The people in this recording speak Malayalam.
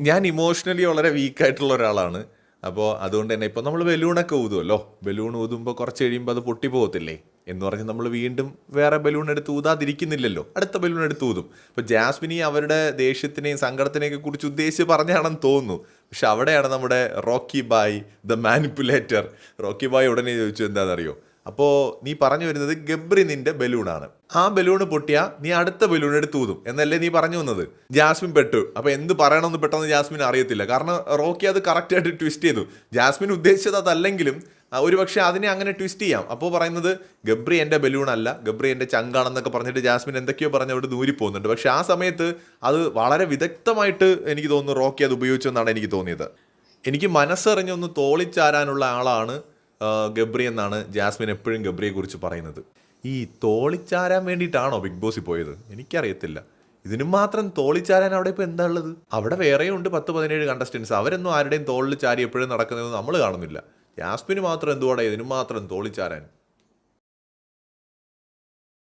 ഞാൻ ഇമോഷണലി വളരെ വീക്കായിട്ടുള്ള ഒരാളാണ്. അപ്പോൾ അതുകൊണ്ട് തന്നെ ഇപ്പോൾ നമ്മൾ ബലൂണൊക്കെ ഊതുമല്ലോ ബലൂൺ ഊതുമ്പോൾ കുറച്ച് കഴിയുമ്പോൾ അത് പൊട്ടിപ്പോകത്തില്ലേ? എന്ന് പറഞ്ഞ് നമ്മൾ വീണ്ടും വേറെ ബലൂൺ എടുത്ത് ഊതാതിരിക്കുന്നില്ലല്ലോ. അടുത്ത ബലൂൺ എടുത്ത് ഊതും. അപ്പോൾ ജാസ്മിനി അവരുടെ ദേഷ്യത്തിനെയും സങ്കടത്തിനെയൊക്കെ കുറിച്ച് ഉദ്ദേശിച്ച് പറഞ്ഞാണെന്ന് തോന്നുന്നു. പക്ഷെ അവിടെയാണ് നമ്മുടെ Rocky bhai the manipulator. Rocky bhai ഉടനെ ചോദിച്ചു എന്താണെന്നറിയോ അപ്പോൾ നീ പറഞ്ഞു വരുന്നത് ഗബ്രി നിന്റെ ബലൂണാണ്. ആ ബലൂൺ പൊട്ടിയാ നീ അടുത്ത ബലൂൺ എടുത്ത് ഊതും. എന്നല്ലേ നീ പറഞ്ഞു വന്നത്? ജാസ്മിൻ പെട്ടു. അപ്പോൾ എന്ത് പറയണമെന്ന് പെട്ടെന്ന് ജാസ്മിൻ അറിയത്തില്ല. കാരണം റോക്കി അത് കറക്റ്റ് ആയിട്ട് ട്വിസ്റ്റ് ചെയ്തു. ജാസ്മിൻ ഉദ്ദേശിച്ചത് അതല്ലെങ്കിലും ഒരു ഒരുപക്ഷെ അതിനെ അങ്ങനെ ട്വിസ്റ്റ് ചെയ്യാം. അപ്പോൾ പറയുന്നത് ഗബ്രി എന്റെ ബലൂൺ അല്ല ഗബ്രി എന്റെ ചങ്കാണെന്നൊക്കെ പറഞ്ഞിട്ട് ജാസ്മിൻ എന്തൊക്കെയോ പറഞ്ഞ് അവിടെ ദൂരി പോകുന്നുണ്ട്. പക്ഷെ ആ സമയത്ത് അത് വളരെ വിദഗ്ധമായിട്ട് എനിക്ക് തോന്നുന്നു റോക്കി അത് ഉപയോഗിച്ചെന്നാണ് എനിക്ക് തോന്നിയത്. എനിക്ക് മനസ്സറിഞ്ഞൊന്ന് തോളിച്ചാരാനുള്ള ആളാണ് ഗബ്രി എന്നാണ് ജാസ്മിൻ എപ്പോഴും ഗബ്രിയെ കുറിച്ച് പറയുന്നത്. ഈ തോളിച്ചാരാൻ വേണ്ടിയിട്ടാണോ ബിഗ് ബോസിൽ പോയത്? എനിക്കറിയത്തില്ല. ഇതിനും മാത്രം തോളിച്ചാരാൻ അവിടെ ഇപ്പോൾ എന്താ ഉള്ളത്? അവിടെ വേറെയും ഉണ്ട് പത്ത് പതിനേഴ് കണ്ടസ്റ്റൻസ് അവരൊന്നും ആരുടെയും തോളിൽ ചാരി എപ്പോഴും നടക്കുന്നത് നമ്മൾ കാണുന്നില്ല. ജാസ്മിന് മാത്രം എന്തുവാടാ ഇതിനും മാത്രം തോളിച്ചാരാൻ?